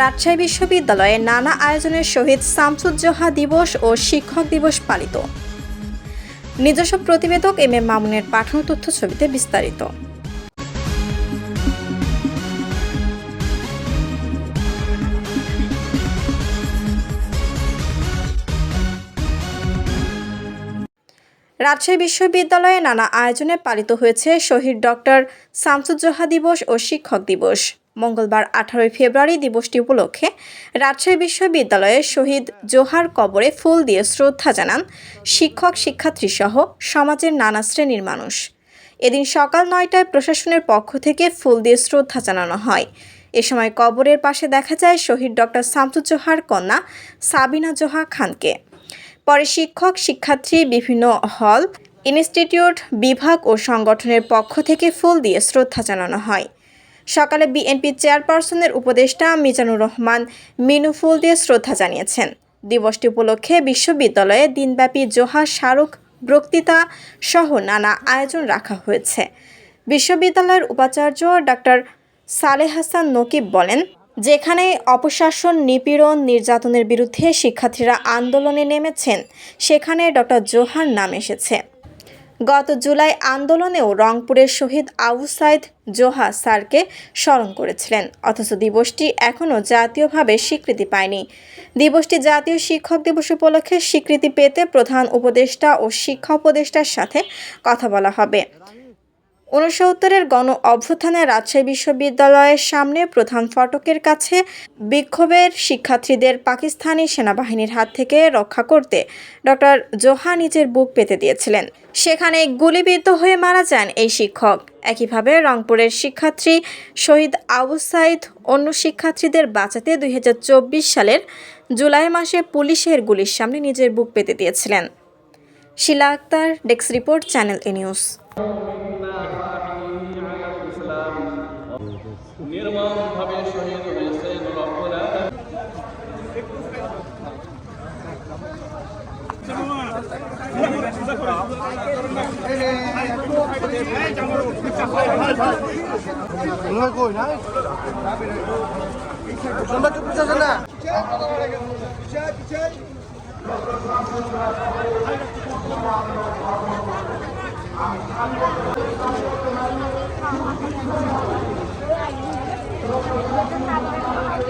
রাজশাহী বিশ্ববিদ্যালয়ে নানা আয়োজনের শহীদ শামসুজ্জোহা দিবস ও শিক্ষক দিবস পালিত। নিজস্ব প্রতিবেদক এম এ মামুনের পাঠানো তথ্য ছবিতে বিস্তারিত। রাজশাহী বিশ্ববিদ্যালয়ে নানা আয়োজনে পালিত হয়েছে শহীদ ডক্টর শামসুজ্জোহা দিবস ও শিক্ষক দিবস। মঙ্গলবার আঠারোই ফেব্রুয়ারি দিবসটি উপলক্ষে রাজশাহী বিশ্ববিদ্যালয়ে শহীদ জোহার কবরে ফুল দিয়ে শ্রদ্ধা জানান শিক্ষক শিক্ষার্থী সহ সমাজের নানা শ্রেণির মানুষ। এদিন সকাল নয়টায় প্রশাসনের পক্ষ থেকে ফুল দিয়ে শ্রদ্ধা জানানো হয়। এ সময় কবরের পাশে দেখা যায় শহীদ ডক্টর শামসুজ্জোহার কন্যা সাবিনা জোহা খানকে। পরে শিক্ষক, শিক্ষার্থী, বিভিন্ন হল, ইনস্টিটিউট, বিভাগ ও সংগঠনের পক্ষ থেকে ফুল দিয়ে শ্রদ্ধা জানানো হয়। সকালে বিএনপি চেয়ারপারসনের উপদেষ্টা মিজানুর রহমান মিনু ফুল দিয়ে শ্রদ্ধা জানিয়েছেন। দিবসটি উপলক্ষে বিশ্ববিদ্যালয়ে দিনব্যাপী জোহা, শাহরুখ, বক্তৃতা সহ নানা আয়োজন রাখা হয়েছে। বিশ্ববিদ্যালয়ের উপাচার্য ডাক্তার সালেহ হাসান নকিব বলেন, যেখানে অপশাসন, নিপীড়ন, নির্যাতনের বিরুদ্ধে শিক্ষার্থীরা আন্দোলনে নেমেছেন, সেখানে ডক্টর জোহার নাম এসেছে। গত জুলাই আন্দোলনেও রংপুরের শহীদ আবু সাইদ জোহা স্যারকে স্মরণ করেছিলেন। অথচ দিবসটি এখনও জাতীয়ভাবে স্বীকৃতি পায়নি। দিবসটি জাতীয় শিক্ষক দিবস উপলক্ষে স্বীকৃতি পেতে প্রধান উপদেষ্টা ও শিক্ষা উপদেষ্টার সাথে কথা বলা হবে। ঊনসত্তরের গণ অভ্যুত্থানে রাজশাহী বিশ্ববিদ্যালয়ের সামনে প্রধান ফটকের কাছে বিক্ষোভের শিক্ষার্থীদের পাকিস্তানি সেনাবাহিনীর হাত থেকে রক্ষা করতে ডক্টর জোহা নিজের বুক পেতে দিয়েছিলেন। সেখানে গুলিবিদ্ধ হয়ে মারা যান এই শিক্ষক। একইভাবে রংপুরের শিক্ষার্থী শহীদ আবু সাইদ অন্য শিক্ষার্থীদের বাঁচাতে দুই হাজার চব্বিশ সালের জুলাই মাসে পুলিশের গুলির সামনে নিজের বুক পেতে দিয়েছিলেন। Shila Akter, desk report, channel A news. নির্মমভাবে শহীদ হয়েছেন. ไปเราจะทำให้